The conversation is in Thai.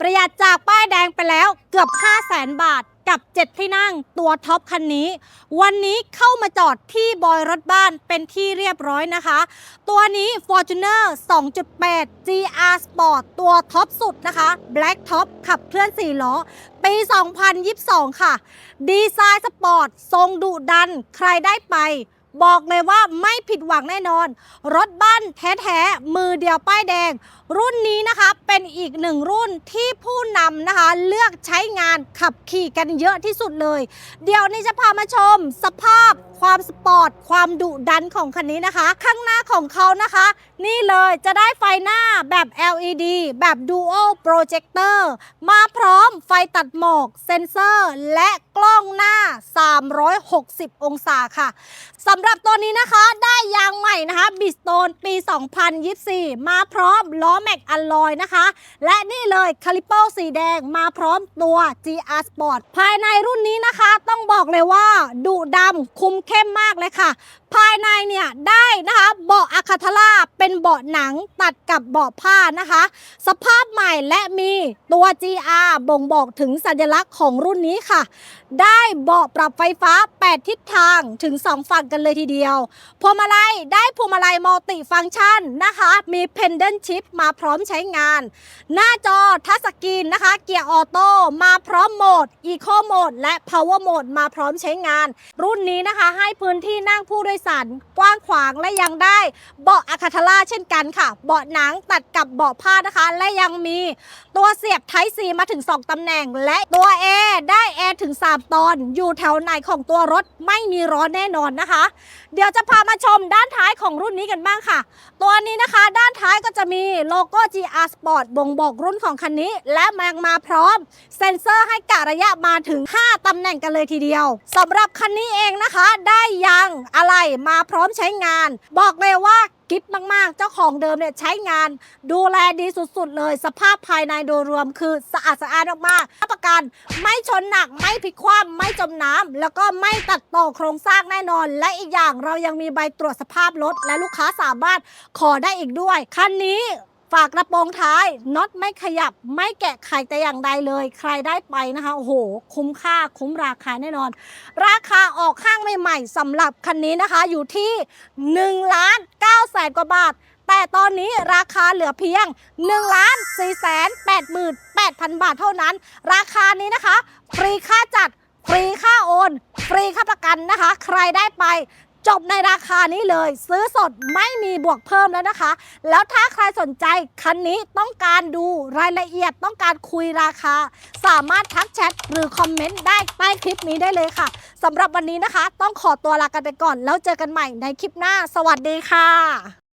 ประหยัดจากป้ายแดงไปแล้วเกือบ 5 0 0แสนบาทกับ 7 ที่นั่งตัวท็อปคันนี้ วันนี้เข้ามาจอดที่บอยรถบ้านเป็นที่เรียบร้อยนะคะ ตัวนี้ Fortuner 2.8 GR Sport ตัวท็อปสุดนะคะ Black Top ขับเคลื่อน 4 ล้อ ปี 2022 ค่ะ ดีไซน์สปอร์ต ทรงดุดัน ใครได้ไป บอกเลยว่าไม่ผิดหวังแน่นอน รถบ้านแท้ๆ มือเดียวป้ายแดง รุ่นนี้นะคะเป็นอีกหนึ่งรุ่นที่ผู้นำนะคะ เลือกใช้งานขับขี่กันเยอะที่สุดเลย เดี๋ยวนี้จะพามาชม สภาพความสปอร์ต ความดุดันของคันนี้นะคะ ข้างหน้าของเขานะคะ นี่เลยจะได้ไฟหน้าแบบ LED แบบ Dual Projector มาพร้อมไฟตัดหมอกเซ็นเซอร์ และกล้องหน้า 360 องศาค่ะสำหรับตัวนี้นะคะได้ยางใหม่นะคะบิสโตนปี 2024 มาพร้อมล้อแม็กอัลลอยนะคะ และนี่เลยคาลิเปอร์สีแดงมาพร้อมตัว GR Sport ภายในรุ่นนี้นะคะ ต้องบอกเลยว่าดุดำคุมเข้มมากเลยค่ะ ภายในเนี่ยได้นะคะเบาะอะคาทาล่าเป็นเบาะหนังตัดกับเบาะผ้านะคะ สภาพใหม่และมีตัว GR บ่งบอกถึงสัญลักษณ์ของรุ่นนี้ค่ะ ได้เบาะปรับไฟฟ้า 8 ทิศทางถึง 2 ฝั่งกันเลยทีเดียวพวงมาลัยได้พวงมาลัยมัลติฟังก์ชันนะคะ มีเพนเดนชิปมาพร้อมใช้งาน หน้าจอทัชสกรีนนะคะ เกียร์ออโต้มาพร้อมโหมด Eco Mode และ Power Mode มาพร้อมใช้งาน รุ่นนี้นะคะให้พื้นที่นั่งผู้โดยสารกว้างขวางและยังได้เบาะอะคาทาล่าเช่นกันค่ะ เบาะหนังตัดกับเบาะผ้านะคะ และยังมีตัวเสียบ Type C มาถึง 2ตำแหน่ง และตัวแอร์ได้แอร์ถึง 3 ตอน อยู่แถวไหนของตัวรถไม่มีร้อนแน่นอนนะคะ เดี๋ยวจะพามาชมด้านท้ายของรุ่นนี้กันบ้างค่ะ ตัวนี้นะคะ ด้านท้ายก็จะมีโลโก้ GR Sport บ่งบอกรุ่นของคันนี้ และมามาพร้อม เซ็นเซอร์ให้กะระยะมาถึง 5ตำแหน่งกันเลยทีเดียวสำหรับคันนี้เองนะคะ ได้ยางอะไรมาพร้อมใช้งาน บอกเลยว่ากิฟมาก ๆ เจ้าของเดิมเนี่ยใช้งาน ดูแลดีสุด ๆ เลย สภาพภายในโดยรวมคือสะอาดสะอาดมากๆรับประกัน ไม่ชนหนักไม่พลิกคว่ำไม่จมน้ำแล้วก็ไม่ตัดต่อโครงสร้างแน่นอน และอีกอย่างเรายังมีใบตรวจสภาพรถและลูกค้าสามารถขอได้อีกด้วย คันนี้ ฝากกระโปรงท้ายน็อตไม่ขยับไม่แกะไขแต่อย่างใดเลย ใครได้ไปนะคะโอ้โห คุ้มค่าคุ้มราคาแน่นอน ราคาออกข้างใหม่ๆสำหรับคันนี้นะคะอยู่ที่1ล้าน9แสนกว่าบาท แต่ตอนนี้ราคาเหลือเพียง1ล้าน4แสน8 8 0 0 0 บาทเท่านั้น ราคานี้นะคะ ฟรีค่าจัดฟรีค่าโอน ฟรีค่าประกันนะคะ ใครได้ไป จบในราคานี้เลย ซื้อสดไม่มีบวกเพิ่มแล้วนะคะ แล้วถ้าใครสนใจคันนี้ต้องการดูรายละเอียดต้องการคุยราคา สามารถทักแชทหรือคอมเมนต์ได้ใต้คลิปนี้ได้เลยค่ะสำหรับวันนี้นะคะ ต้องขอตัวลากันไปก่อน แล้วเจอกันใหม่ในคลิปหน้า สวัสดีค่ะ